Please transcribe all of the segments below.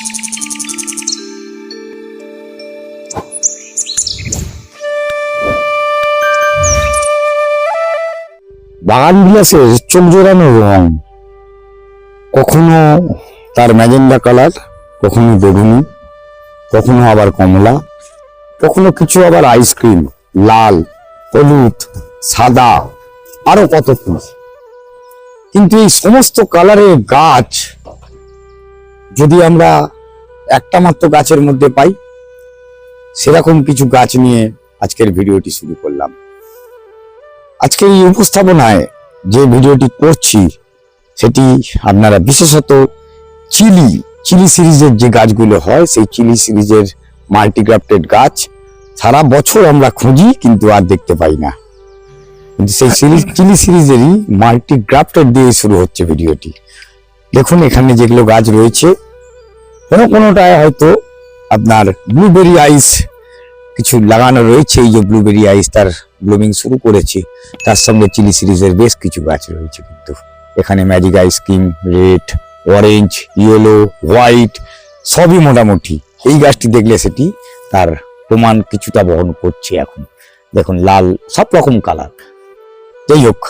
বাগান বিলাসের চোখ জোড়ানো রং। কখনো তার ম্যাজেন্ডা কালার, কখনো বেগুনি, কখনো আবার কমলা, কখনো কিছু আবার আইসক্রিম লাল, হলুদ, সাদা, আরও কত কিন্তু এই সমস্ত কালারের গাছ যদি আমরা একটা মাত্র গাছের মধ্যে পাই, সেরকম কিছু গাছ নিয়ে আজকের ভিডিওটি শুরু করলাম। আজকের এই উপস্থাপনায় যে ভিডিওটি করছি, সেটি আপনারা বিশেষত চিলি চিলি সিরিজের যে গাছগুলো হয়, সেই চিলি সিরিজের মাল্টিগ্রাফটেড গাছ, সারা বছর আমরা খুঁজি, কিন্তু আর দেখতে পাই না। সেই সিরিজ চিলি সিরিজেরই মাল্টিগ্রাফটেড দিয়ে শুরু হচ্ছে ভিডিওটি। দেখুন, এখানে যেগুলো গাছ রয়েছে কোনো কোনোটায় হয়তো আপনার ব্লুবেরি আইস কিছু লাগানো রয়েছে। এই যে ব্লুবেরি আইস তার ব্লুমিং শুরু করেছে। তার সঙ্গে চিলি সিরিজের বেশ কিছু গাছ রয়েছে কিন্তু। এখানে magic ice cream red orange yellow white সবই মোটামুটি। এই গাছটি দেখলে সেটি তার প্রমাণ কিছুটা বহন করছে এখন। দেখুন, লাল, সব রকম কালার যাই হোক,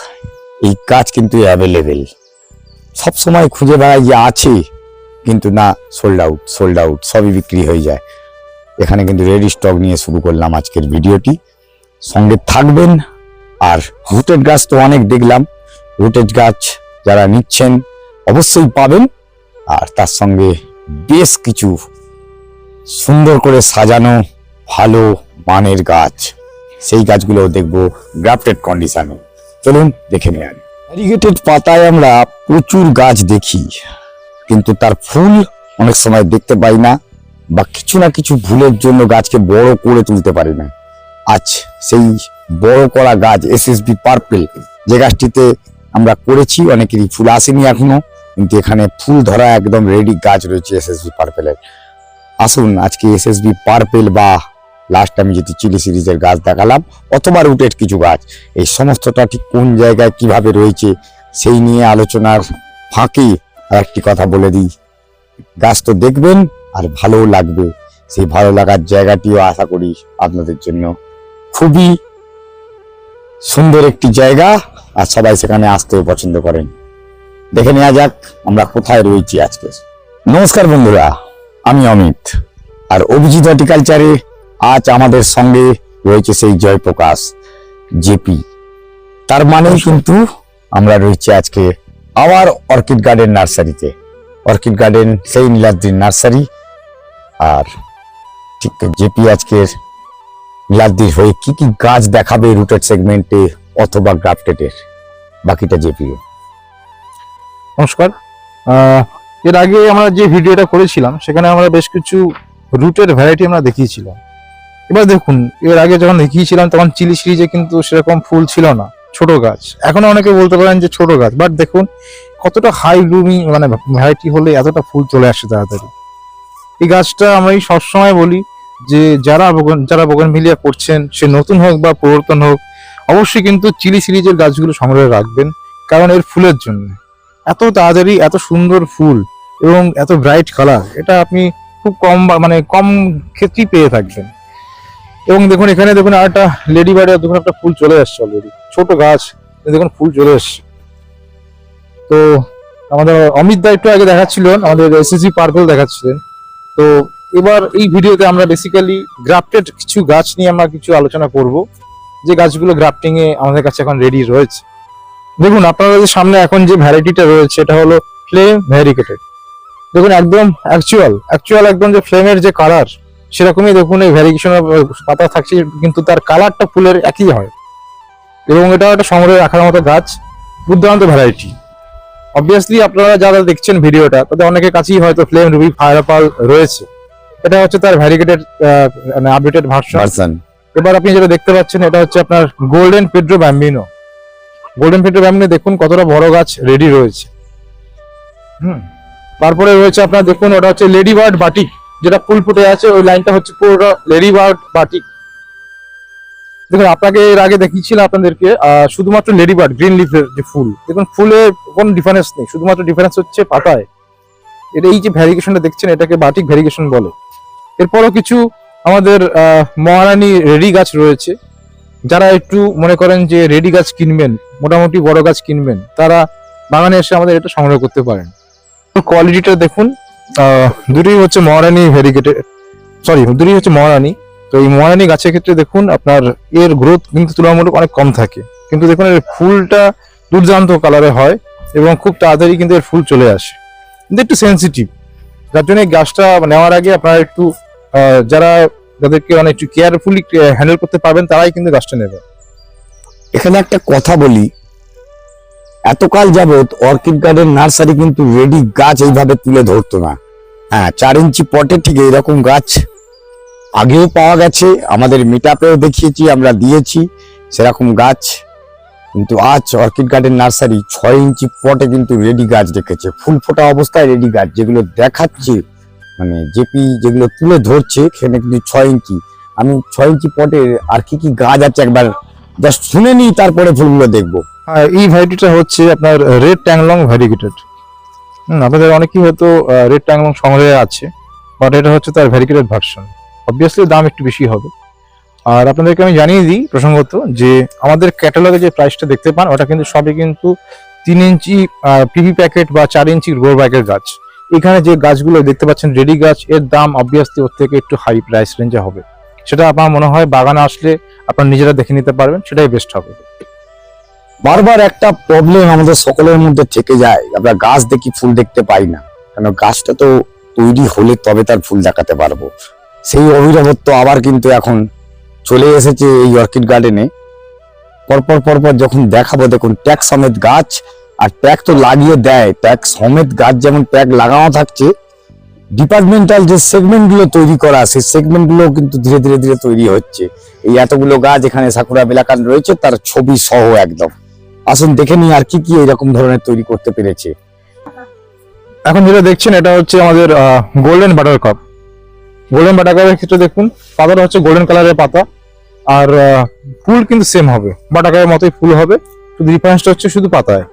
এই গাছ কিন্তু অ্যাভেলেবেল সব সময় খুঁজে বেড়ায় যে আছে কিন্তু না সোল্ড আউট সোল্ড আউট সবই বিক্রি হয়ে যায়। এখানে কিন্তু রেডি স্টক নিয়ে শুরু করলাম আজকের ভিডিওটি। সঙ্গে থাকবেন আর রুটেড গাছ তো অনেক দেখলাম। রুটেড গাছ যারা নিচ্ছেন, অবশ্যই পাবেন। আর তার সঙ্গে বেশ কিছু সুন্দর করে সাজানো ভালো মানের গাছ। সেই গাছগুলো দেখব গ্রাফটেড কন্ডিশনে। চলুন দেখে নেন ভ্যারিগেটেড পাতায় আমরা প্রচুর গাছ দেখি। কিন্তু তার ফুল অনেক সময় দেখতে পাই না বা কিছু না কিছু ভুলের জন্য গাছকে বড় করে তুলতে পারি না। আজ সেই বড় করা গাছ এসএসবি পার্পেল যে গাছটিতে আমরা করেছি, অনেকেরই ফুল আসেনি এখনও, কিন্তু এখানে ফুল ধরা একদম রেডি গাছ রয়েছে এসএসবি পার্পেলের আসুন, আজকে এসএসবি পার্পেল বা লাস্ট আমি যেটি চিলি সিরিজের গাছ দেখালাম, অথবা রুটেড কিছু গাছ, এই সমস্তটা ঠিক কোন জায়গায় কীভাবে রয়েছে, সেই নিয়ে আলোচনার ফাঁকে আর একটি কথা বলে দিই। গাছ তো দেখবেন আর ভালোও লাগবে। সেই ভালো লাগার জায়গাটিও আশা করি আপনাদের জন্য খুবই সুন্দর একটি জায়গা আর সবাই সেখানে আসতেও পছন্দ করেন। দেখে নেওয়া যাক আমরা কোথায় রয়েছি আজকে। নমস্কার বন্ধুরা, আমি অমিত। আর অভিজিৎ হর্টিকালচারে আজ আমাদের সঙ্গে রয়েছে সেই জয়প্রকাশ জেপি তার মানে কিন্তু আমরা রয়েছি আজকে আবার অর্কিড গার্ডেন নার্সারিতে। অর্কিড গার্ডেন, সেই নীলাদ্রির নার্সারি। আর ঠিক জেপি আজকের নীলাদ্রির হয়ে কি কি গাছ দেখাবে রুটেড সেগমেন্টে অথবা গ্রাফটেডের? বাকিটা জেপিও। নমস্কার। এর আগে আমরা যে ভিডিওটা করেছিলাম, সেখানে আমরা বেশ কিছু রুটের ভ্যারাইটি আমরা দেখিয়েছিলাম। এবার দেখুন, এর আগে যখন দেখিয়েছিলাম, তখন চিলি সিরিজে কিন্তু সেরকম ফুল ছিল না। ছোট গাছ। এখনও অনেকে বলতে পারেন যে ছোট গাছ বাট দেখুন কতটা হাই ব্লুমিং মানে ভ্যারাইটি হলে এতটা ফুল চলে আসে তাড়াতাড়ি। এই গাছটা আমি সবসময় বলি যে যারা বগন- যারা বগনভিলিয়া করছেন, সে নতুন হোক বা পরিবর্তন হোক, অবশ্যই কিন্তু চিলি সিরিজের গাছগুলো সংগ্রহে রাখবেন, কারণ এর ফুলের জন্য। এত তাড়াতাড়ি, এত সুন্দর ফুল এবং এত ব্রাইট কালার এটা আপনি খুব কম মানে কম ক্ষেত্রেই পেয়ে থাকবেন। এবং দেখুন এখানে দেখুন একটা লেডি বার্ডের দেখুন একটা ফুল চলে আসছে অলরেডি ছোট গাছ দেখুন ফুল চলে এসছে। তো আমাদের অমিত দা একটু আগে দেখাচ্ছিলেন, আমাদের এসএসজি পার্পল দেখাচ্ছিলেন। তো এবার এই ভিডিওতে আমরা বেসিক্যালি গ্রাফটেড কিছু গাছ নিয়ে আমরা কিছু আলোচনা করব। যে গাছগুলো গ্রাফটিং এ আমাদের কাছে এখন রেডি রয়েছে। দেখুন আপনাদের সামনে এখন যে ভ্যারাইটিটা রয়েছে এটা হলো ফ্লেম ভ্যারিকেটেড দেখুন একদম অ্যাকচুয়াল অ্যাকচুয়াল একদম যে ফ্লেমের যে কালার সেরকমই দেখুন এই ভ্যারিগেশন পাতা থাকছে কিন্তু তার কালারটা ফুলের একই হয়। এবং এটা একটা সংগ্রহে রাখার মতো গাছ দুর্দান্ত ভ্যারাইটি অবভিয়াসলি আপনারা যারা দেখছেন ভিডিওটা তাদের অনেকের কাছেই হয়তো ফ্লেম রুবি ফায়ারপাল রয়েছে। এটা হচ্ছে তার ভ্যারিগেটেড মানে আপডেটেড ভার্সন এবার আপনি যেটা দেখতে পাচ্ছেন এটা হচ্ছে আপনার golden Pedro Bambino golden Pedro Bambino দেখুন কতটা বড় গাছ রেডি রয়েছে। হুম। তারপরে রয়েছে আপনার দেখুন ওটা হচ্ছে লেডি বার্ড বাটিক যেটা ফুল ফুটে আছে, ওই লাইনটা হচ্ছে পুরোটা লেডি বার্ড বাটিক দেখুন, আপনাকে এর আগে দেখিয়েছিলাম আপনাদেরকে শুধুমাত্র লেডি বার্ড, গ্রিন লিফের যে ফুল। দেখুন, ফুলে কোনো ডিফারেন্স নেই, শুধুমাত্র ডিফারেন্স হচ্ছে পাতায়। এটা এই যে ভ্যারিগেশনটা দেখছেন, এটাকে বাটিক ভ্যারিগেশন বলে। এরপরও কিছু আমাদের মহারানী রেডি গাছ রয়েছে। যারা একটু মনে করেন যে রেডি গাছ কিনবেন, মোটামুটি বড় গাছ কিনবেন, তারা বাগানে এসে আমাদের এটা সংগ্রহ করতে পারেন। কোয়ালিটিটা দেখুন দুটোই হচ্ছে মহারানী ভ্যারিগেটেড সরি দুটোই হচ্ছে মহারানী। তো এই মহারানী গাছের ক্ষেত্রে দেখুন, আপনার এর গ্রোথ কিন্তু তুলনামূলক অনেক কম থাকে। কিন্তু দেখুন, এর ফুলটা দুর্দান্ত কালারে হয় এবং খুব তাড়াতাড়ি কিন্তু এর ফুল চলে আসে। কিন্তু একটু সেন্সিটিভ যার জন্য এই গাছটা নেওয়ার আগে আপনারা একটু যারা যাদেরকে মানে একটু কেয়ারফুলি হ্যান্ডেল করতে পারবেন, তারাই কিন্তু গাছটা নেবে। এখানে একটা কথা বলি। এতকাল যাবত অর্কিড গার্ডেন নার্সারি কিন্তু রেডি গাছ এইভাবে তুলে ধরতো না। হ্যাঁ চার ইঞ্চি পটে ঠিক এরকম গাছ। আগেও পাওয়া গেছে, আমাদের মিটাপেও দেখিয়েছি, আমরা দিয়েছি সেরকম গাছ। কিন্তু আজ অর্কিড গার্ডেন নার্সারি ছয় ইঞ্চি পটে কিন্তু রেডি গাছ রেখেছে ফুল ফোটা অবস্থায় রেডি গাছ, যেগুলো দেখাচ্ছে মানে জেপি যেগুলো তুলে ধরছে, সেখানে কিন্তু ছয় ইঞ্চি। আমি ছয় ইঞ্চি পটে আর কি কি গাছ আছে একবার জাস্ট শুনে নিই, তারপরে ফুলগুলো দেখব। এই ভ্যারাইটিটা হচ্ছে আপনার রেড ট্যাংলং ভ্যারিগেটেড। আপনাদের অনেকেই হয়তো রেড টাং এবং সংগ্রহে আছে বাট এটা হচ্ছে তার ভ্যারিগেটেড ভার্সন অবভিয়াসলি দাম একটু বেশি হবে। আর আপনাদেরকে আমি জানিয়ে দিই প্রসঙ্গত যে আমাদের ক্যাটালগে যে প্রাইসটা দেখতে পান, ওটা কিন্তু সবই কিন্তু তিন ইঞ্চি পিভি প্যাকেট বা চার ইঞ্চি গ্রোর ব্যাগের গাছ। এখানে যে গাছগুলো দেখতে পাচ্ছেন রেডি গাছ, এর দাম অবভিয়াসলি ওর থেকে একটু হাই প্রাইস রেঞ্জে হবে। সেটা আমার মনে হয় বাগানে আসলে আপনার নিজেরা দেখে নিতে পারবেন, সেটাই বেস্ট হবে। বারবার একটা প্রবলেম আমাদের সকলের মধ্যে থেকে যায়। আমরা গাছ দেখি, ফুল দেখতে পাই না। কেন গাছটা তো তৈরি হলে তবে তার ফুল দেখাতে পারব। সেই অভিনবত্ব আবার কিন্তু এখন চলে এসেছে এই অর্কিড গার্ডেনে পরপর পরপর যখন দেখাবো, দেখুন ট্যাগ সমেত গাছ, আর ট্যাগ তো লাগিয়ে দেয়। ট্যাগ সমেত গাছ যেমন ট্যাগ লাগানো থাকছে ডিপার্টমেন্টাল যে সেগমেন্টগুলো তৈরি করা, সেই সেগমেন্টগুলো কিন্তু ধীরে ধীরে ধীরে তৈরি হচ্ছে। এই এতগুলো গাছ এখানে সাকুরা বেলাকান রয়েছে, তার ছবি সহ একদম। আসুন দেখে নিই আর কি কি এরকম ধরনের তৈরি করতে পেরেছে। এখন যেটা দেখছেন এটা হচ্ছে আমাদের golden butter cup golden butter কাপের ক্ষেত্রে দেখুন পাতাটা হচ্ছে গোল্ডেন কালারের পাতা। আর ফুল কিন্তু সেম হবে। বাটার কাপের মতোই ফুল হবে। শুধু ডিফারেন্সটা হচ্ছে শুধু পাতায়।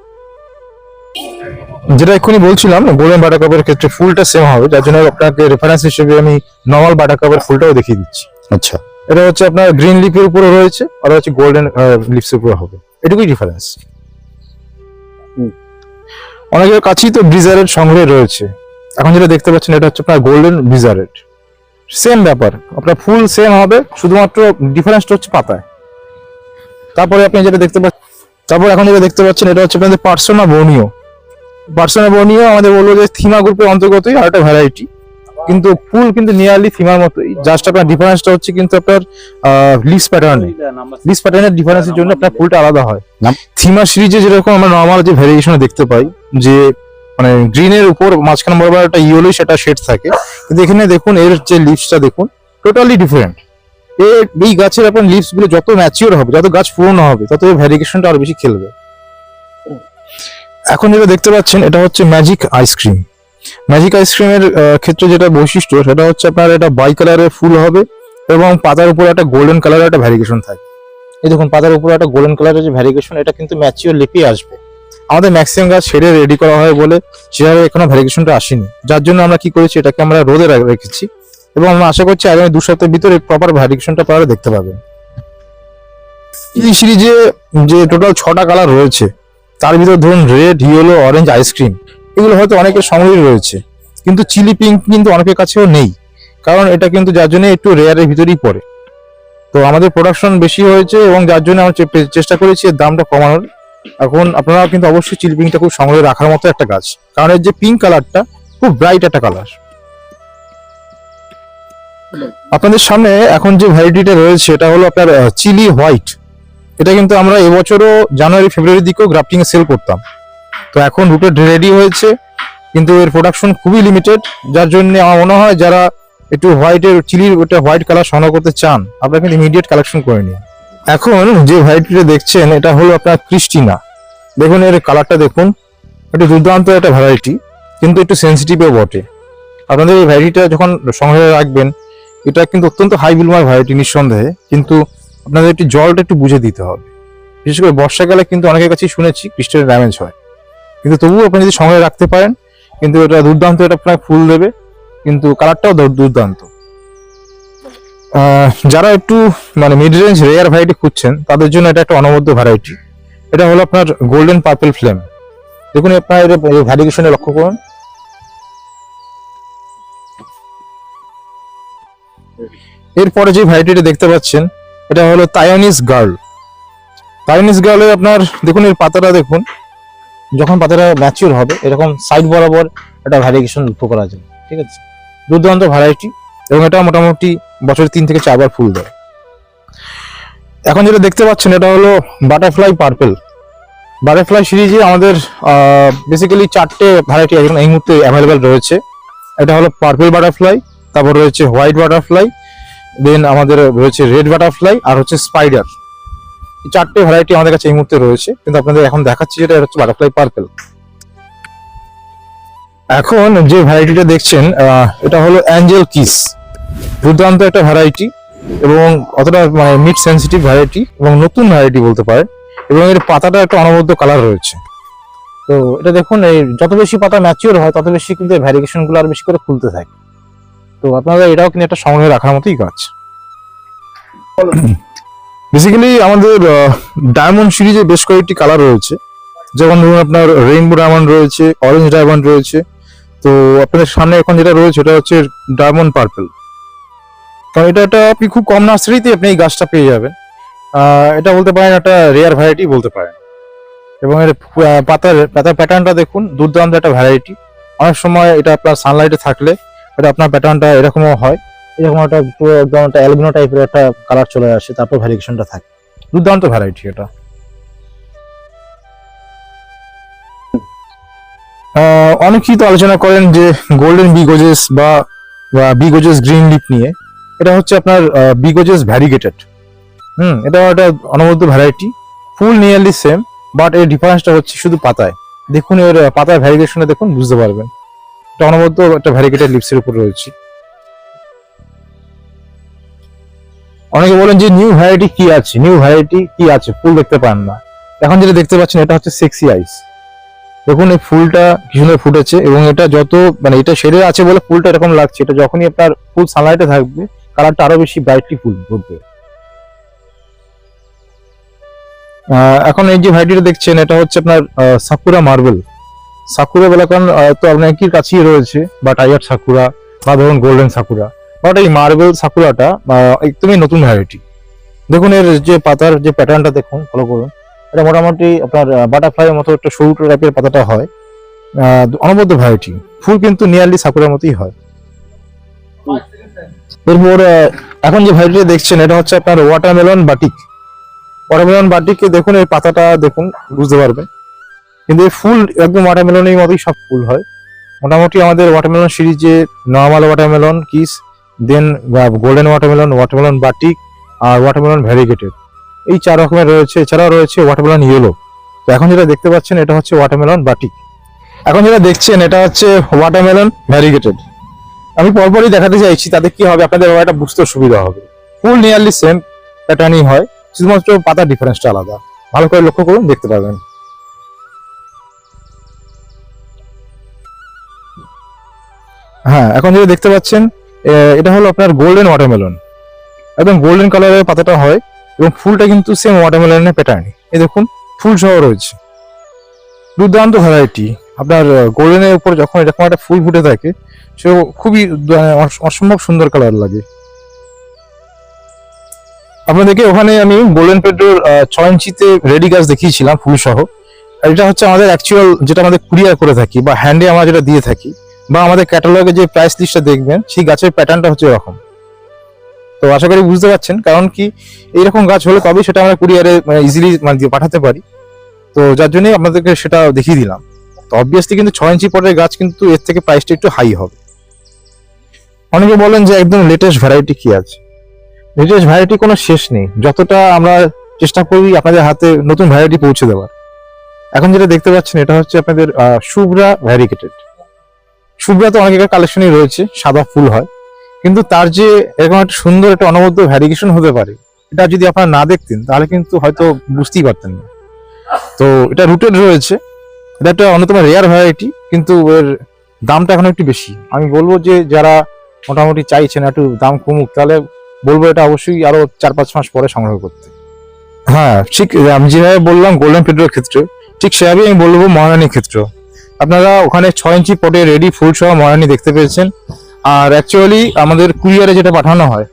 যেটা এক্ষুনি বলছিলাম গোল্ডেন বাটার কাপের ক্ষেত্রে ফুলটা সেম হবে। যার জন্য আপনাকে রেফারেন্স হিসেবে আমি নর্মাল বাটার কাপের ফুলটাও দেখিয়ে দিচ্ছি। আচ্ছা। এটা হচ্ছে আপনার গ্রিন লিফের উপরে রয়েছে আর হচ্ছে গোল্ডেন লিপস উপরে হবে। এটুকুই ডিফারেন্স অনেকের কাছেই তো ব্রিজারের সংগ্রহে রয়েছে। এখন যেটা দেখতে পাচ্ছেন এটা হচ্ছে আপনার গোল্ডেন ব্রিজারেড সেম ব্যাপার আপনার ফুল সেম হবে শুধুমাত্র ডিফারেন্সটা হচ্ছে পাতায়। তারপরে আপনি যেটা দেখতে পাচ্ছেন তারপর এখন যেটা দেখতে পাচ্ছেন এটা হচ্ছে আপনাদের পার্সোনা বর্নিও পার্সোনা বর্নিও আমাদের বলব যে থিমা গ্রুপের অন্তর্গতই আর একটা ভ্যারাইটি কিন্তু ফুল কিন্তু নিয়ারলি থিমার মতোই। জাস্ট আপনার ডিফারেন্সটা হচ্ছে কিন্তু আপনার লিস প্যাটার্নে লিস প্যাটার্নের ডিফারেন্সের জন্য আপনার ফুলটা আলাদা হয়। থিমা সিরিজে যেরকম আমরা নর্মাল যে ভ্যারিয়েশন দেখতে পাই যে মানে গ্রিনের উপর মাঝখানে বরাবর একটা ইয়েলো সেটা শেড থাকে। কিন্তু এখানে দেখুন এর যে লিভসটা দেখুন টোটালি ডিফারেন্ট এর এই গাছের আপনার লিভসগুলো যত ম্যাচিওর হবে যত গাছ পুরনো হবে তত এর ভ্যারিয়েশনটা আরও বেশি খেলবে। এখন যেটা দেখতে পাচ্ছেন এটা হচ্ছে ম্যাজিক আইসক্রিম ম্যাজিক আইসক্রিমের ক্ষেত্রে যেটা বৈশিষ্ট্য, সেটা হচ্ছে আপনার এটা বাই কালারের ফুল হবে এবং পাতার উপর একটা গোল্ডেন কালারের একটা ভ্যারিগেশন থাকে। এই দেখুন, পাতার উপর একটা গোল্ডেন কালারের যে ভ্যারিগেশন এটা কিন্তু ম্যাচিওর লিপি আসবে। আমাদের ম্যাক্সিমাম গাছ ছেড়ে রেডি করা হয় বলে সেভাবে এখনও ভ্যারিগেশনটা আসেনি। যার জন্য আমরা কি করেছি, এটাকে আমরা রোদে রেখেছি এবং আমরা আশা করছি আগামী দু সপ্তাহের ভিতরে প্রপার ভ্যারিগেশনটা আপনারা দেখতে পাবেন। এই সিরিজে যে টোটাল ছটা কালার রয়েছে, তার ভিতর ধরুন রেড ইয়েলো অরেঞ্জ আইসক্রিম এগুলো হয়তো অনেকের সংগ্রহে রয়েছে। কিন্তু চিলি পিঙ্ক কিন্তু অনেকের কাছেও নেই। কারণ এটা কিন্তু যার জন্য একটু রেয়ারের ভিতরেই পড়ে। তো আমাদের প্রোডাকশন বেশি হয়েছে এবং যার জন্য আমরা চেষ্টা করেছি এর দামটা কমানোর। এখন আপনারা কিন্তু অবশ্যই চিলি পিঙ্কটা খুব সংগ্রহে রাখার মতো একটা গাছ। কারণ এর যে পিঙ্ক কালারটা খুব ব্রাইট একটা কালার আপনাদের সামনে এখন যে ভ্যারাইটিটা রয়েছে, এটা হলো আপনার চিলি হোয়াইট। এটা কিন্তু আমরা এবছরও জানুয়ারি ফেব্রুয়ারির দিকেও গ্রাফটিং সেল করতাম। তো এখন রুটে রেডি হয়েছে, কিন্তু এর প্রোডাকশন খুবই লিমিটেড যার জন্য আমার মনে হয় যারা একটু হোয়াইটের চিলির ওটা হোয়াইট কালার সংগ্রহ করতে চান, আপনারা কিন্তু ইমিডিয়েট কালেকশন করে নিন। এখন যে ভ্যারাইটিটা দেখছেন, এটা হলো আপনার ক্রিস্টিনা দেখুন এর কালারটা দেখুন, একটু দুর্দান্ত একটা ভ্যারাইটি কিন্তু একটু সেন্সিটিভও বটে। আপনাদের এই ভ্যারাইটিটা যখন সংগ্রহে রাখবেন, এটা কিন্তু অত্যন্ত হাই বিলমার ভ্যারাইটি নিঃসন্দেহে, কিন্তু আপনাদের একটু জলটা একটু বুঝে দিতে হবে। বিশেষ করে বর্ষাকালে কিন্তু অনেকের কাছেই শুনেছি ক্রিস্টালের ড্যামেজ হয়। কিন্তু তবুও আপনি যদি সংগ্রহে রাখতে পারেন, কিন্তু এটা দুর্দান্ত, এটা প্রায় ফুল দেবে, কিন্তু কালারটাও দুর্দান্ত। যারা একটু মানে মিড রেঞ্জ রেয়ার ভ্যারাইটি খুঁজছেন, তাদের জন্য এটা একটা অনবদ্য ভ্যারাইটি এটা হলো আপনার গোল্ডেন পার্পল ফ্লেম দেখুন আপনার এটা ভ্যারিগেশনে লক্ষ্য করুন। এরপরে যে ভ্যারাইটিটা দেখতে পাচ্ছেন, এটা হলো তায়ানিস গার্ল তায়ানিস গার্লে আপনার, দেখুন এর পাতাটা দেখুন। যখন পাতাটা ম্যাচিওর হবে, এরকম সাইড বরাবর একটা ভ্যারিগেশন লক্ষ্য করা যায়, ঠিক আছে? দুর্দান্ত ভ্যারাইটি এবং এটা মোটামুটি বছরে তিন থেকে চারবার ফুল দেয়। এখন যেটা দেখতে পাচ্ছেন, এটা হলো বাটারফ্লাই পার্পেল বাটারফ্লাই সিরিজে আমাদের বেসিক্যালি চারটে ভ্যারাইটি এখন এই মুহূর্তে অ্যাভেলেবেল রয়েছে। এটা হলো পার্পেল বাটারফ্লাই তারপর রয়েছে হোয়াইট বাটারফ্লাই দেন আমাদের রয়েছে রেড বাটারফ্লাই আর হচ্ছে স্পাইডার চারটে ভ্যারাইটি আমাদের কাছে এই মুহূর্তে রয়েছে। কিন্তু আপনাদের এখন দেখাচ্ছি যেটা হচ্ছে বাটারফ্লাই পার্পেল এখন যে ভ্যারাইটিটা দেখছেন এটা হলো অ্যাঞ্জেল কিস দুর্দান্ত একটা ভ্যারাইটি এবং অতটা মানে মিড সেন্সিটিভ ভ্যারাইটি এবং নতুন ভ্যারাইটি বলতে পারেন। এবং এর পাতাটা একটা অনবদ্য কালার রয়েছে। তো এটা দেখুন, এই যত বেশি পাতা ম্যাচিওর হয়, তত বেশি কিন্তু ভ্যারিগেশনগুলো আর বেশি করে খুলতে থাকে। তো আপনারা এটাও কিন্তু একটা সংগ্রহে রাখার মতোই গাছ বেসিক্যালি আমাদের ডায়মন্ড সিরিজে বেশ কয়েকটি কালার রয়েছে। যেমন ধরুন আপনার রেইনবো ডায়মন্ড রয়েছে অরেঞ্জ ডায়মন্ড রয়েছে। তো আপনাদের সামনে এখন যেটা রয়েছে এটা হচ্ছে ডায়মন্ড পার্পল কারণ এটা একটা, আপনি খুব কম নার্সারিতে আপনি এই গাছটা পেয়ে যাবেন। এটা বলতে পারেন একটা রেয়ার ভ্যারাইটি বলতে পারেন। এবং এর পাতার পাতার প্যাটার্নটা দেখুন, দুর্দান্ত একটা ভ্যারাইটি অনেক সময় এটা আপনার সানলাইটে থাকলে, এটা আপনার প্যাটার্নটা এরকমও হয়। এরকম একটা পুরো একদম একটা অ্যালবিনো টাইপের একটা কালার চলে আসে, তারপর ভ্যারিয়েশনটা থাকে। দুর্দান্ত ভ্যারাইটি এটা। অনেকেই তো আলোচনা করেন যে গোল্ডেন বিগোজেস বা বিগোজেস গ্রিন লিপ নিয়ে, এটা হচ্ছে আপনার বিগোজেস ভ্যারিগেটেড হুম, এটা একটা অনবদ্য ভ্যারাইটি ফুল নিয়ারলি সেম বাট এর ডিফারেন্সটা হচ্ছে শুধু পাতায়। দেখুন এর পাতায় ভ্যারিগেশনে দেখুন, বুঝতে পারবেন। এটা অনবদ্য একটা ভ্যারিগেটেড লিপসের উপর রয়েছে। অনেকে বলেন যে নিউ ভ্যারাইটি কি আছে? নিউ ভ্যারাইটি কি আছে? ফুল দেখতে পান না। এখন যেটা দেখতে পাচ্ছেন, এটা হচ্ছে সেক্সি আইস দেখুন, এই ফুলটা কি সুন্দর ফুটেছে এবং এটা যত মানে এটা শেডে আছে বলে ফুলটা এরকম লাগছে। এটা যখনই আপনার ফুল সানলাইটে থাকবে কালারটা আরও বেশি ব্রাইটলি ফুল ফুটবে। এখন এই যে ভ্যারাইটিটা দেখছেন, এটা হচ্ছে আপনার সাকুরা মার্বেল সাকুরা বলে কারণ তো অনেকের কাছেই রয়েছে, বা টাইগার সাকুরা বা ধরুন গোল্ডেন সাকুরা বাট এই মার্বেল সাকুরাটা আহ, একদমই নতুন ভ্যারাইটি দেখুন এর যে পাতার যে প্যাটার্নটা দেখুন ফলো করুন। এটা মোটামুটি আপনার বাটারফ্লাইয়ের মতো একটা সরু টাইপের পাতাটা হয়। অনবদ্য ভ্যারাইটি ফুল কিন্তু নিয়ারলি সাকুরার মতোই হয়। এরপর এখন যে ভ্যারাইটি দেখছেন এটা হচ্ছে আপনার ওয়াটারমেলন বাটিক ওয়াটারমেলন বাটিকে দেখুন এর পাতাটা দেখুন বুঝতে পারবেন। কিন্তু এর ফুল একদম ওয়াটারমেলনের মতোই সব ফুল হয়। মোটামুটি আমাদের ওয়াটারমেলন সিরিজে normal watermelon kiss then golden watermelon watermelon batik আর ওয়াটারমেলন ভ্যারিগেটেড এই চার রকমের রয়েছে, এছাড়াও রয়েছে ওয়াটারমেলন ইয়েলো তো এখন যেটা দেখতে পাচ্ছেন, এটা হচ্ছে ওয়াটারমেলন বাটিক এখন যেটা দেখছেন, এটা হচ্ছে ওয়াটারমেলন ভ্যারিগেটেড আমি পরপরই দেখাতে চাইছি, তাতে কি হবে, আপনাদের ব্যাপারটা বুঝতে সুবিধা হবে। ফুল নিয়ারলি সেম প্যাটার্নই হয়, শুধুমাত্র পাতার ডিফারেন্সটা আলাদা। ভালো করে লক্ষ্য করুন, দেখতে পাবেন হ্যাঁ এখন যেটা দেখতে পাচ্ছেন এটা হলো আপনার গোল্ডেন ওয়াটারমেলন একদম গোল্ডেন কালারের পাতাটা হয় এবং ফুলটা কিন্তু সেম ওয়াটারমেলনের প্যাটার্নই এই দেখুন, ফুল সহ রয়েছে। দুর্দান্ত ভ্যারাইটি আপনার গোল্ডেনের উপর যখন এরকম একটা ফুল ফুটে থাকে সে খুবই অসম্ভব সুন্দর কালার লাগে। আপনাদেরকে ওখানে আমি গোল্ডেন পেট্রোর ছয় ইঞ্চিতে রেডি গাছ দেখিয়েছিলাম, ফুল সহ। এটা হচ্ছে আমাদের অ্যাকচুয়াল যেটা আমাদের কুরিয়ার করে থাকি বা হ্যান্ডে আমরা যেটা দিয়ে থাকি। বা আমাদের ক্যাটালগে যে প্রাইস লিস্টটা দেখবেন, সেই গাছের প্যাটার্নটা হচ্ছে এরকম। তো আশা করি বুঝতে পারছেন, কারণ কি এইরকম গাছ হলে তবেই সেটা আমরা কুরিয়ারে ইজিলি মানে পাঠাতে পারি। তো যার জন্যই আপনাদেরকে সেটা দেখিয়ে দিলাম। তো অবভিয়াসলি কিন্তু ছয় ইঞ্চি পরের গাছ কিন্তু এর থেকে প্রাইসটা একটু হাই হবে। অনেকে বলেন যে একদম লেটেস্ট ভ্যারাইটি কি আছে? লেটেস্ট ভ্যারাইটি কোনো শেষ নেই। যতটা আমরা চেষ্টা করি আপনাদের হাতে নতুন ভ্যারাইটি পৌঁছে দেওয়ার। এখন যেটা দেখতে পাচ্ছেন, এটা হচ্ছে আপনাদের শুভ্রা ভ্যারিকেটেড শুভ্রা তো অনেকের কালেকশনই রয়েছে, সাদা ফুল হয়। কিন্তু তার যে এরকম একটা সুন্দর একটা অনবদ্য ভ্যারিগেশন হতে পারে, এটা যদি আপনারা না দেখতেন, তাহলে কিন্তু হয়তো বুঝতেই পারতেন না। তো এটা রুটেড রয়েছে। এটা একটা অন্যতম রেয়ার ভ্যারাইটি কিন্তু এর দামটা এখন একটু বেশি। আমি বলব যে যারা মোটামুটি চাইছেন একটু দাম কমুক, তাহলে বলব এটা অবশ্যই আরও চার পাঁচ মাস পরে সংগ্রহ করতে। হ্যাঁ ঠিক, আমি যেভাবে বললাম গোল্ডেন পেড্রোর ক্ষেত্রে, ঠিক সেভাবেই আমি বলব মহারানীর ক্ষেত্রে আপনারা ওখানে ছয় ইঞ্চি পটে রেডি ফুল সহ মহারানী দেখতে পেয়েছেন। আর অ্যাকচুয়ালি আমাদের কুরিয়ারে যেটা পাঠানো হয়,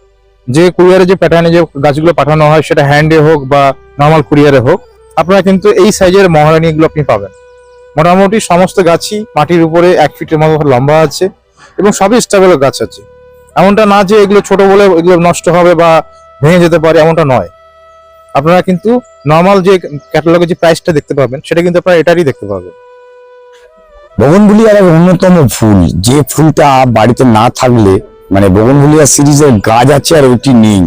যে কুরিয়ারে যে প্যাটার্নে যে গাছগুলো পাঠানো হয়, সেটা হ্যান্ডে হোক বা নর্মাল কুরিয়ারে হোক, আপনারা কিন্তু এই সাইজের মহারানী এগুলো আপনি পাবেন। মোটামুটি সমস্ত গাছই মাটির উপরে এক ফিটের মতো লম্বা আছে এবং সবই স্টেবল গাছ আছে। এমনটা না যে এগুলো ছোট বলে এগুলো নষ্ট হবে বা ভেঙে যেতে পারে, এমনটা নয়। আপনারা কিন্তু নর্মাল যে ক্যাটালগে যে প্রাইসটা দেখতে পাবেন, সেটা কিন্তু আপনারা এটারই দেখতে পাবেন। বগনভুলিয়ার এক অন্যতম ফুল, যে ফুলটা বাড়িতে না থাকলে মানে বগনভুলিয়া সিরিজের গাছ আছে আর ওইটি নেই,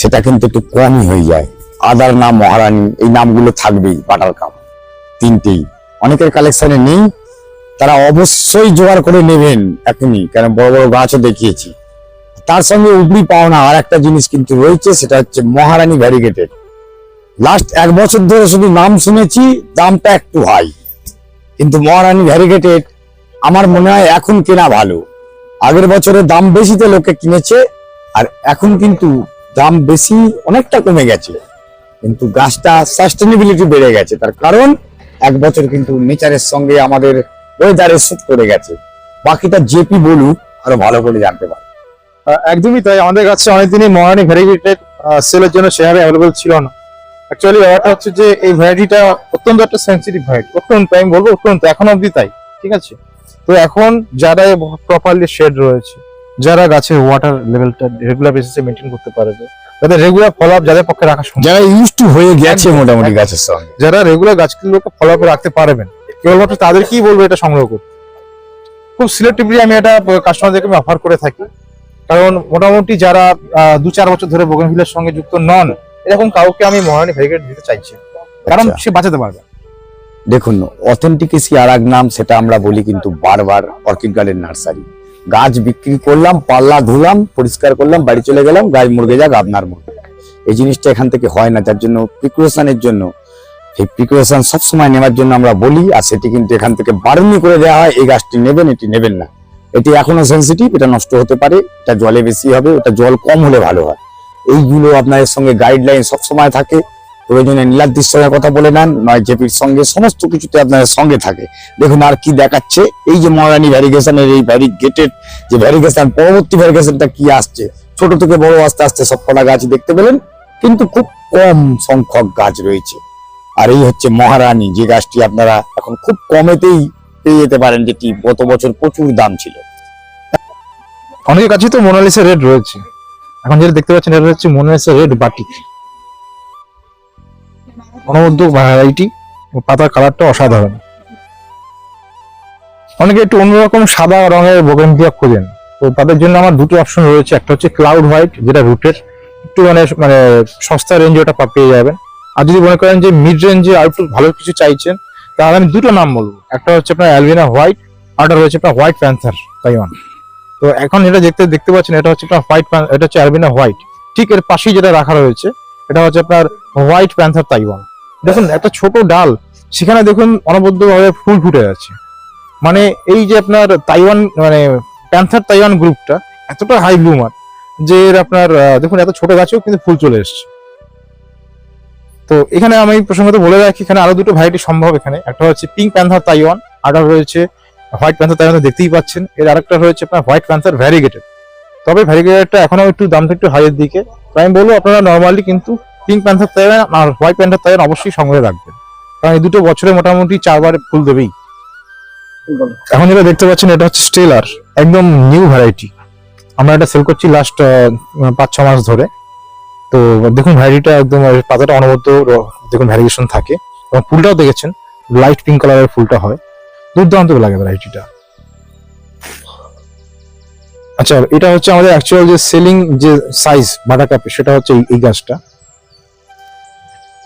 সেটা কিন্তু একটু কমই হয়ে যায়। আদার নাম মহারানী, এই নামগুলো থাকবেই বাটার কাপ, তিনটেই। অনেকের কালেকশনে নেই, তারা অবশ্যই জোগাড় করে নেবেন এখনই কারণ বড় বড় গাছও দেখিয়েছি। তার সঙ্গে উপরি পাওনা আর একটা জিনিস কিন্তু রয়েছে, সেটা হচ্ছে মহারানী ভ্যারিগেটেড লাস্ট এক বছর ধরে শুধু নাম শুনেছি, দামটা একটু হাই কিন্তু মহারানী ভ্যারিগেটেড, আমার মনে হয় এখন কেনা ভালো। আগের বছরে দাম বেশিতে লোকে কিনেছে, আর এখন কিন্তু দাম বেশি অনেকটা কমে গেছে। কিন্তু গাছটা সাস্টেনেবিলিটি বেড়ে গেছে, তার কারণ এক বছর কিন্তু নেচারের সঙ্গে আমাদের ওয়েদারে সুট করে গেছে। বাকিটা জেপি বলুক, আরও ভালো করে জানতে পারে। একদমই তাই, আমাদের কাছে অনেকদিনই মহারানী ভ্যারিগেটেড সেলের জন্য সেভাবে অ্যাভেলেবল ছিল না। অ্যাকচুয়ালি ব্যাপারটা হচ্ছে যে এই ভ্যারাইটিটা অত্যন্ত একটা সেন্সিটিভ ভ্যারাইটি। অত্যন্ত আমি বলব অত্যন্ত এখন অবধি তাই ঠিক আছে? তো এখন যারা প্রপারলি শেড রয়েছে যারা গাছের ওয়াটার লেভেলটা রেগুলার বেসিসে মেনটেন করতে পারবে যাদের রেগুলার ফলো আপ যাদের পক্ষে রাখা সম্ভব। যারা ইউজ টু হয়ে গেছে মোটামুটি গাছের সঙ্গে। যারা রেগুলার গাছগুলোকে ফলো আপ রাখতে পারবেন কেবলমাত্র তাদেরকেই বলব এটা সংগ্রহ করতে। খুব সিলেক্টিভলি আমি এটা কাস্টমারদেরকে আমি অফার করে থাকি। কারণ মোটামুটি যারা দু চার বছর ধরে বোগেনভিলের সঙ্গে যুক্ত নন এরকম কাউকে আমি মহারানী ভেরিগেট দিতে চাইছি। কারণ আচ্ছা। সে বাঁচাতে পারবে। দেখুন অথেন্টিকেসি আর এক নাম সেটা আমরা বলি কিন্তু বারবার অর্কিড গার্ডেন নার্সারি। গাছ বিক্রি করলাম পাল্লা ধুলাম পরিষ্কার করলাম বাড়ি চলে গেলাম গাছ মুরগে যাক আপনার মুরগে এই জিনিসটা এখান থেকে হয় না যার জন্য প্রিকুয়েশনের জন্য। এই প্রিকুয়েশন সবসময় নেওয়ার জন্য আমরা বলি আর সেটি কিন্তু এখান থেকে বারণি করে দেওয়া হয় এই গাছটি নেবেন এটি নেবেন না। এটি এখনও সেন্সিটিভ এটা নষ্ট হতে পারে এটা জলে বেশি হবে ওটা জল কম হলে ভালো হয়। এইগুলো আপনাদের সঙ্গে গাইডলাইন সবসময় থাকে। প্রয়োজনে নীলাদ্রির সঙ্গে কথা বলে নেন, নয় জেপির সঙ্গে সমস্ত কিছুতে আপনাদের সঙ্গে থাকে। দেখুন আর কি দেখাচ্ছে। এই যে মহারানী ভ্যারিগেশনের এই ভ্যারিগেটেড, যে ভ্যারিগেশন, পরবর্তী ভ্যারিগেশনটা কি আসছে? ছোট থেকে বড় আস্তে আস্তে সব কটা গাছ দেখতে পেলেন, কিন্তু খুব কম সংখ্যক গাছ রয়েছে। আর এই হচ্ছে মহারানী, যে গাছটি আপনারা এখন খুব কমেতেই পেয়ে যেতে পারেন, যেটি গত বছর প্রচুর দাম ছিল। অনেকের কাছেই তো মোনালিসা রেড রয়েছে। এখন যেটা দেখতে পাচ্ছেন, এটা হচ্ছে মোনালিসা রেড বাটিক অনবদ্য ভ্যারাইটি পাতার কালারটা অসাধারণ। অনেকে একটু অন্যরকম সাদা রঙের বোগেনভিয়া খোঁজেন। তো তাদের জন্য আমার দুটো অপশন রয়েছে। একটা হচ্ছে ক্লাউড হোয়াইট যেটা রুটের একটু মানে মানে সস্তা রেঞ্জে ওটা পেয়ে যাবেন। আর যদি মনে করেন যে মিড রেঞ্জে আর একটু ভালো কিছু চাইছেন, তাহলে আমি দুটো নাম বলব। একটা হচ্ছে আপনার অ্যালভিনা হোয়াইট আর একটা রয়েছে আপনার হোয়াইট প্যান্থার তাইওয়ান তো এখন যেটা দেখতে দেখতে পাচ্ছেন, এটা হচ্ছে আপনার হোয়াইট এটা হচ্ছে অ্যালবিনা হোয়াইট ঠিক এর পাশেই যেটা রাখা রয়েছে, এটা হচ্ছে আপনার হোয়াইট প্যান্থার তাইওয়ান দেখুন একটা ছোট ডাল, সেখানে দেখুন অনবদ্যভাবে ফুল ফুটে আছে। মানে এই যে আপনার তাইওয়ান মানে প্যান্থার তাইওয়ান গ্রুপটা এতটা হাই ব্লুমার যে আপনার দেখুন, এত ছোট গাছেও কিন্তু ফুল চলে এসছে। তো এখানে আমি প্রসঙ্গত বলে রাখি, এখানে আরও দুটো ভ্যারাইটি সম্ভব এখানে। একটা হচ্ছে পিঙ্ক প্যান্থার তাইওয়ান আর রয়েছে হোয়াইট প্যান্থার তো দেখতেই পাচ্ছেন। এর আরেকটা রয়েছে আপনার হোয়াইট প্যান্থার ভ্যারিগেটেড তবে ভ্যারিগেটেডটা এখনও একটু দামটা একটু হাইয়ের দিকে। তো আমি বলব আপনারা নর্মালি কিন্তু পিঙ্ক প্যান্থার তাইওয়ান আর হোয়াইট প্যান্থার তাইওয়ান অবশ্যই সংগ্রহে রাখবেন। কারণ এই দুটো বছরে মোটামুটি চারবার ফুল দেবেই। এখন যেটা দেখতে পাচ্ছেন, এটা হচ্ছে স্টেলার একদম নিউ ভ্যারাইটি আমরা এটা সেল করছি লাস্ট পাঁচ ছ মাস ধরে। তো দেখুন ভ্যারাইটিটা একদম, পাতাটা অনবদ্য, দেখুন ভ্যারিয়েশন থাকে। এবং ফুলটাও দেখেছেন লাইট পিঙ্ক কালারের ফুলটা হয়। দুর্দান্ত লাগে ভ্যারাইটিটা আচ্ছা এটা হচ্ছে আমাদের অ্যাকচুয়াল যে সেলিং যে সাইজ বাটা কাপে, সেটা হচ্ছে এই- গাছটা।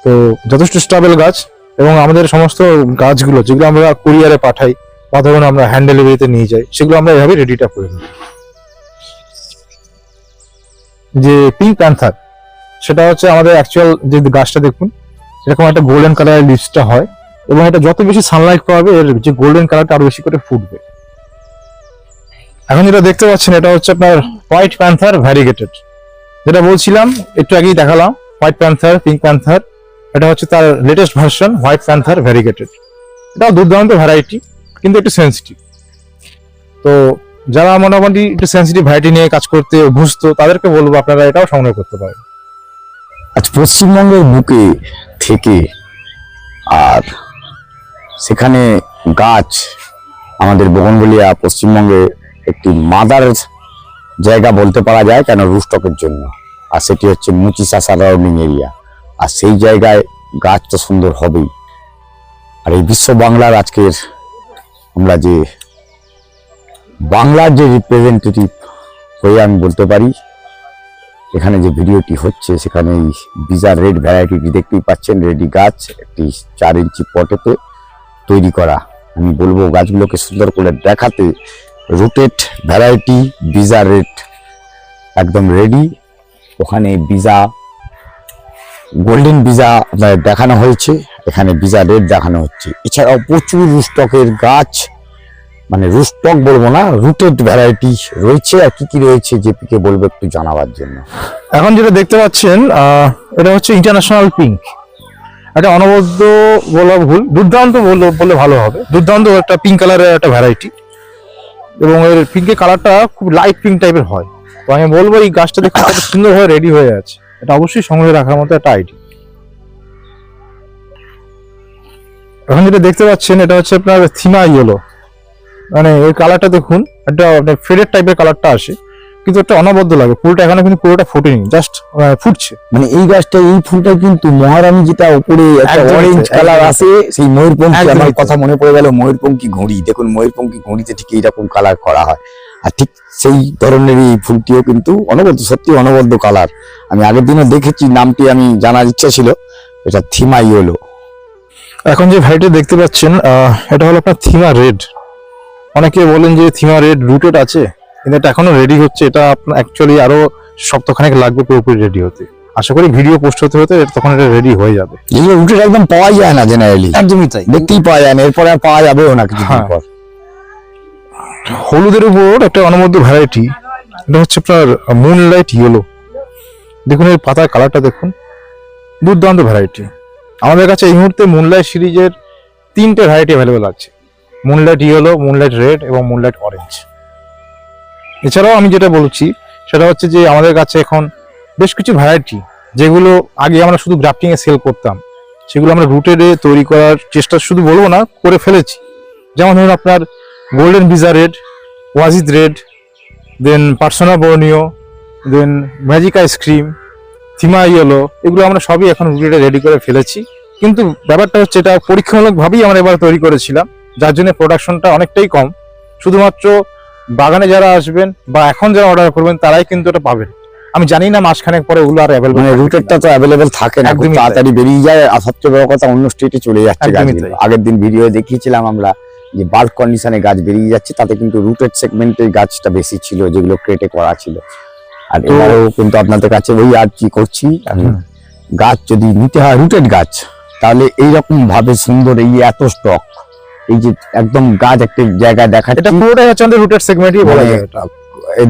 তো যথেষ্ট স্টেবল গাছ এবং আমাদের সমস্ত গাছগুলো যেগুলো আমরা কুরিয়ারে পাঠাই বা ধরুন আমরা হ্যান্ড ডেলিভারিতে নিয়ে যাই, সেগুলো আমরা এভাবে রেডিটা করে দিই যে পিঙ্ক প্যান্থার সেটা হচ্ছে আমাদের অ্যাকচুয়াল যে গাছটা দেখুন এরকম একটা গোল্ডেন কালারের লিভসটা হয়। এবং এটা যত বেশি সানলাইট পাবে, এর যে গোল্ডেন কালারটা আরও বেশি করে ফুটবে। এখন যেটা দেখতে পাচ্ছেন, এটা হচ্ছে আপনার হোয়াইট প্যান্থার ভ্যারিগেটেড যেটা বলছিলাম, একটু আগেই দেখালাম হোয়াইট প্যান্থার পিঙ্ক প্যান্থার এটা হচ্ছে তার latest version white panther variegated এটাও দুর্দান্ত ভ্যারাইটি কিন্তু একটু সেন্সিটিভ তো যারা মোটামুটি একটু সেন্সিটিভ ভ্যারাইটি নিয়ে কাজ করতে অভ্যস্ত তাদেরকে বলব আপনারা এটাও সংগ্রহ করতে পারেন। আজ পশ্চিমবঙ্গের বুকে থেকে আর সেখানে গাছ, আমাদের বগনবলিয়া পশ্চিমবঙ্গে একটি মাদার জায়গা বলতে পারা যায় কেন রুস্টকের জন্য। আর সেটি হচ্ছে মুচিসা সারাউন্ডিং এরিয়া। আর সেই জায়গায় গাছ তো সুন্দর হবেই। আর এই বিশ্ব বাংলার আজকের আমরা যে বাংলার যে রিপ্রেজেন্টেটিভ হয়ে আমি বলতে পারি, এখানে যে ভিডিওটি হচ্ছে, সেখানে এই বিজার রেড ভ্যারাইটিটি দেখতেই পাচ্ছেন। রেডি গাছ, একটি চার ইঞ্চি পটেতে তৈরি করা। আমি বলব গাছগুলোকে সুন্দর করে দেখাতে রুটেড ভ্যারাইটি বিজা রেট একদম রেডি ওখানে বিজা গোল্ডেন বিজা আপনার দেখানো হয়েছে, এখানে বিজা রেট দেখানো হচ্ছে। এছাড়াও প্রচুর রুস্টকের গাছ মানে রুস্টক বলব না রুটেড ভ্যারাইটি রয়েছে আর কি কি রয়েছে জেপিকে বলব একটু জানাবার জন্য। এখন যেটা দেখতে পাচ্ছেন এটা হচ্ছে ইন্টারন্যাশনাল পিঙ্ক এটা অনবদ্য বলা ভুল, দুর্দান্ত বললে ভালো হবে। দুর্দান্ত একটা পিঙ্ক কালারের একটা ভ্যারাইটি এবং এর পিঙ্কের কালারটা খুব লাইট পিঙ্ক টাইপের হয়। তো আমি বলব, এই গাছটা দেখতে সুন্দরভাবে রেডি হয়ে আছে। এটা অবশ্যই সংগ্রহে রাখার মতো একটা আইডি এখন যেটা দেখতে পাচ্ছেন, এটা হচ্ছে আপনার থিমা ইয়েলো মানে এর কালারটা দেখুন, একটা ফেডেড টাইপের কালারটা আসে। কিন্তু একটা অনবদ্য লাগে ফুলটা এখানে কিন্তু পুরোটা ফোটেনি জাস্ট ফুটছে। মানে এই গাছটা এই ফুলটা কিন্তু মহারানী যেটা উপরে একটা অরেঞ্জ কালার আসে সেই ময়ূরপঙ্খী আমার কথা মনে পড়ে গেল ময়ূরপঙ্খী ঘড়ি। দেখুন ময়ূরপঙ্খী ঘড়িতে ঠিক এইরকম কালার করা হয়। আর ঠিক সেই ধরনের এই ফুলটিও কিন্তু অনবদ্য সত্যি অনবদ্য কালার আমি আগের দিনও দেখেছি নামটি আমি জানার ইচ্ছা ছিল এটা থিমাই হলো এখন যে ভ্যারাইটি দেখতে পাচ্ছেন এটা হলো আপনার থিমা রেড। অনেকে বলেন যে থিমা রেড রুটেড আছে। কিন্তু এটা এখনও রেডি হচ্ছে এটা আপনার অ্যাকচুয়ালি আরও সপ্তাহখানেক লাগবে পুরোপুরি রেডি হতে। আশা করি ভিডিও পোস্ট হতে হতে তখন এটা রেডি হয়ে যাবে। যেগুলো রুটের একদম পাওয়া যায় না জেনারেলি একদমই তাই। দেখতেই পাওয়া যায় না এরপরে আর পাওয়া যাবেও না কিছুদিন হ্যাঁ। পর। হলুদের উপর একটা অনবদ্য ভ্যারাইটি এটা হচ্ছে আপনার মুনলাইট ইয়েলো দেখুন এর পাতার কালারটা দেখুন। দুর্দান্ত ভ্যারাইটি আমাদের কাছে এই মুহূর্তে মুনলাইট সিরিজের তিনটে ভ্যারাইটি অ্যাভেলেবেল আছে। মুনলাইট ইয়েলো মুনলাইট রেড এবং মুনলাইট অরেঞ্জ এছাড়াও আমি যেটা বলছি, সেটা হচ্ছে যে আমাদের কাছে এখন বেশ কিছু ভ্যারাইটি যেগুলো আগে আমরা শুধু গ্রাফটিং এ সেল করতাম। সেগুলো আমরা রুটেডে তৈরি করার চেষ্টা শুধু বলব না, করে ফেলেছি। যেমন ধরুন আপনার গোল্ডেন ভিজা red Wajid red then persona Borneo then magic ice cream থিমা yellow এগুলো আমরা সবই এখন রুটিটা রেডি করে ফেলেছি। কিন্তু ব্যাপারটা হচ্ছে এটা পরীক্ষামূলকভাবেই আমরা এবার তৈরি করেছিলাম, যার জন্য প্রোডাকশনটা অনেকটাই কম। শুধুমাত্র বাগানে যারা আসবেন বা এখন যারা অর্ডার করবেন তারাই কিন্তু এটা পাবেন। আমি জানি না মাসখানেক পরে ওগুলো আর অ্যাভেলেবল মানে রুটেরটা তো অ্যাভেলেবেল থাকে না খুব তাড়াতাড়ি বেরিয়ে যায়। আর সবচেয়ে বড় কথা অন্য স্টেটে চলে যাচ্ছে। আগের দিন ভিডিও দেখিয়েছিলাম আমরা যে বাল্ক কন্ডিশনে গাছ বেরিয়ে যাচ্ছে তাতে কিন্তু রুটেড সেগমেন্টের গাছটা বেশি ছিল যেগুলো ক্রেটে করা ছিল। আর এবারেও কিন্তু আপনাদের কাছে ওই আর কি করছি গাছ যদি নিতে হয় রুটেড গাছ তাহলে এইরকম ভাবে সুন্দর এই এত স্টক এই যে একদম গাছ একটা জায়গায় এটা দেখাচ্ছে পুরোটাই হচ্ছে আমাদের রুটেড সেগমেন্টই বলা মানে যায় এটা।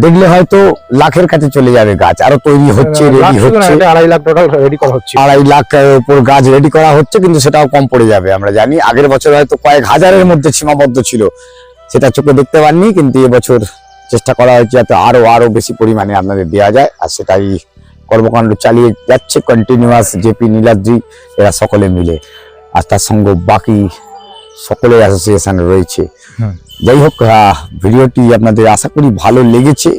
দেখলে হয়তো লাখের কাছে চলে যাবে গাছ আরও তৈরি হচ্ছে রেডি হচ্ছে। আড়াই লাখ টোটাল রেডি করা হচ্ছে। আড়াই লাখের উপর গাছ রেডি করা হচ্ছে কিন্তু সেটাও কম পড়ে যাবে আমরা জানি। আগের বছর হয়তো কয়েক হাজারের মধ্যে সীমাবদ্ধ ছিল সেটা চোখে দেখতে পাননি কিন্তু এবছর চেষ্টা করা হয়েছে যাতে আরও আরও বেশি পরিমাণে আপনাদের দেওয়া যায় আর সেটাই কর্মকাণ্ড চালিয়ে যাচ্ছে কন্টিনিউয়াস জেপি নীলাদ্রি এরা সকলে মিলে। আর তার সঙ্গে বাকি সকলের অ্যাসোসিয়েশন রয়েছে। যাই হোক ভিডিওটি আপনাদের আশা করি ভালো লেগেছে।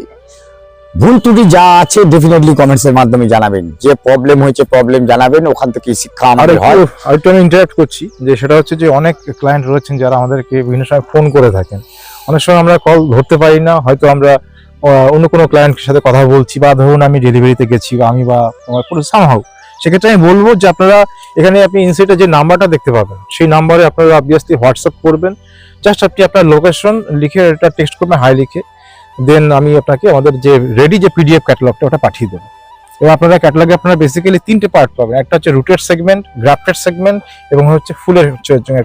ভুল ত্রুটি যা আছে ডেফিনেটলি কমেন্টস এর মাধ্যমে জানাবেন। যে প্রবলেম হয়েছে প্রবলেম জানাবেন ওখান থেকে শিক্ষা আমাদের হয়। আরেকটু আমি ইন্টারাক্ট করছি যে সেটা হচ্ছে যে অনেক ক্লায়েন্ট রয়েছেন যারা আমাদেরকে বিভিন্ন সময় ফোন করে থাকেন। অনেক সময় আমরা কল ধরতে পারি না হয়তো আমরা অন্য কোনো ক্লায়েন্টের সাথে কথা বলছি বা ধরুন আমি ডেলিভারিতে গেছি বা আমি বা আমার পুরো সামহাউ সেক্ষেত্রে আমি বলব যে আপনারা এখানে আপনি ইনসাইটে যে নাম্বারটা দেখতে পাবেন, সেই নাম্বারে আপনারা অবভিয়াসলি হোয়াটসঅ্যাপ করবেন। জাস্ট আপনি আপনার লোকেশন লিখে এটা টেক্সট করবেন হাই লিখে। দেন আমি আপনাকে আমাদের যে রেডি যে পিডিএফ ক্যাটালগটা ওটা পাঠিয়ে দেবো। এবং আপনারা ক্যাটালগে আপনারা বেসিক্যালি তিনটে পার্ট পাবেন। একটা হচ্ছে রুটেড সেগমেন্ট গ্রাফটেড সেগমেন্ট এবং হচ্ছে ফুলের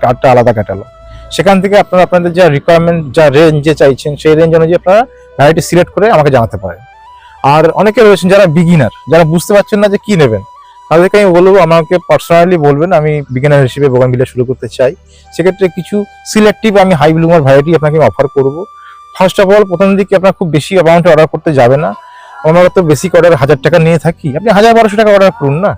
কার্ডটা আলাদা ক্যাটালগ সেখান থেকে আপনারা আপনাদের যা রিকোয়ারমেন্ট যা রেঞ্জে চাইছেন, সেই রেঞ্জ অনুযায়ী আপনারা ভ্যারাইটি সিলেক্ট করে আমাকে জানাতে পারেন। আর অনেকে রয়েছেন যারা বিগিনার যারা বুঝতে পারছেন না যে কি নেবেন। তাদেরকে আমি বলব, আমাকে পার্সোনালি বলবেন, আমি বিগিনার হিসেবে বোগানভিলা শুরু করতে চাই। সেক্ষেত্রে কিছু সিলেক্টিভ আমি হাই ব্লুমার ভ্যারাইটি আপনাকে অফার করব। ফার্স্ট অফ অল প্রথম দিকে আপনার খুব বেশি অ্যামাউন্টে অর্ডার করতে যাবে না। আমরা তো বেসিক অর্ডার হাজার টাকা নিয়ে থাকি। আপনি হাজার বারোশো টাকা অর্ডার করুন না।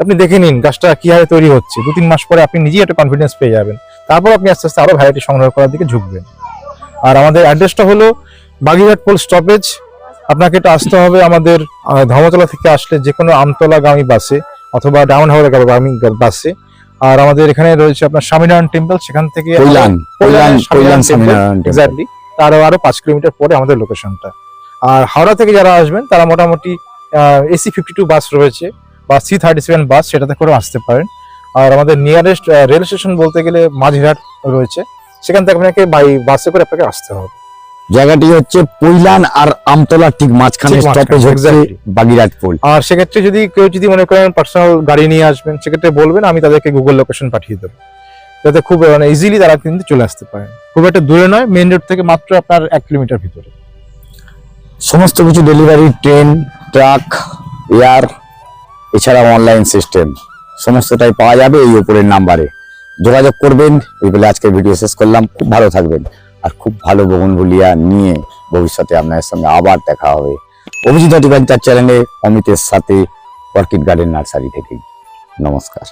আপনি দেখে নিন গাছটা কীভাবে তৈরি হচ্ছে। দু তিন মাস পরে আপনি নিজেই একটা কনফিডেন্স পেয়ে যাবেন। তারপর আপনি আস্তে আস্তে আরও ভ্যারাইটি সংগ্রহ করার দিকে ঝুঁকবেন। আর আমাদের অ্যাড্রেসটা হলো বাগিরহাট পোল স্টপেজ আপনাকে এটা আসতে হবে আমাদের ধর্মতলা থেকে আসলে যে কোনো আমতলা আমতলাগামী বাসে। অথবা ডাউন হাওড়াগামী বাসে। আর আমাদের এখানে রয়েছে আপনার স্বামীনারায়ণ টেম্পল সেখান থেকে। এক্স্যাক্টলি তারও আরও পাঁচ কিলোমিটার পরে আমাদের লোকেশনটা আর হাওড়া থেকে যারা আসবেন তারা মোটামুটি এসি ফিফটি টু বাস রয়েছে বা সি থার্টি সেভেন বাস সেটাতে করে আসতে পারেন। আর আমাদের নিয়ারেস্ট রেল স্টেশন বলতে গেলে মাঝিরহাট রয়েছে। সেখান থেকে আপনাকে বাই বাসে করে আপনাকে আসতে হবে। জায়গাটি হচ্ছে পৈলান আর আমতলার ঠিক মাঝখানে স্টপেজ হচ্ছে বাগিরাট পোল আর সেক্ষেত্রে যদি কেউ যদি মনে করেন পার্সোনাল গাড়ি নিয়ে আসবেন সেক্ষেত্রে বলবেন আমি তাদেরকে গুগল লোকেশন পাঠিয়ে দেবো। যাতে খুব মানে ইজিলি তারা কিন্তু চলে আসতে পারেন। খুব একটা দূরে নয় মেন রোড থেকে মাত্র আপনার এক কিলোমিটার ভিতরে। সমস্ত কিছু ডেলিভারি ট্রেন ট্রাক এয়ার এছাড়া অনলাইন সিস্টেম সমস্তটাই পাওয়া যাবে এই উপরের নাম্বারে যোগাযোগ করবেন এই বলে আজকের ভিডিও শেষ করলাম। খুব ভালো থাকবেন। আর খুব ভালো বলিয়া নিয়ে ভবিষ্যতে আপনাদের সঙ্গে আবার দেখা হবে। অভিজিৎ অধিকার চ্যানেলে অমিতের সাথে অর্কিড গার্ডেন নার্সারি থেকেই। নমস্কার।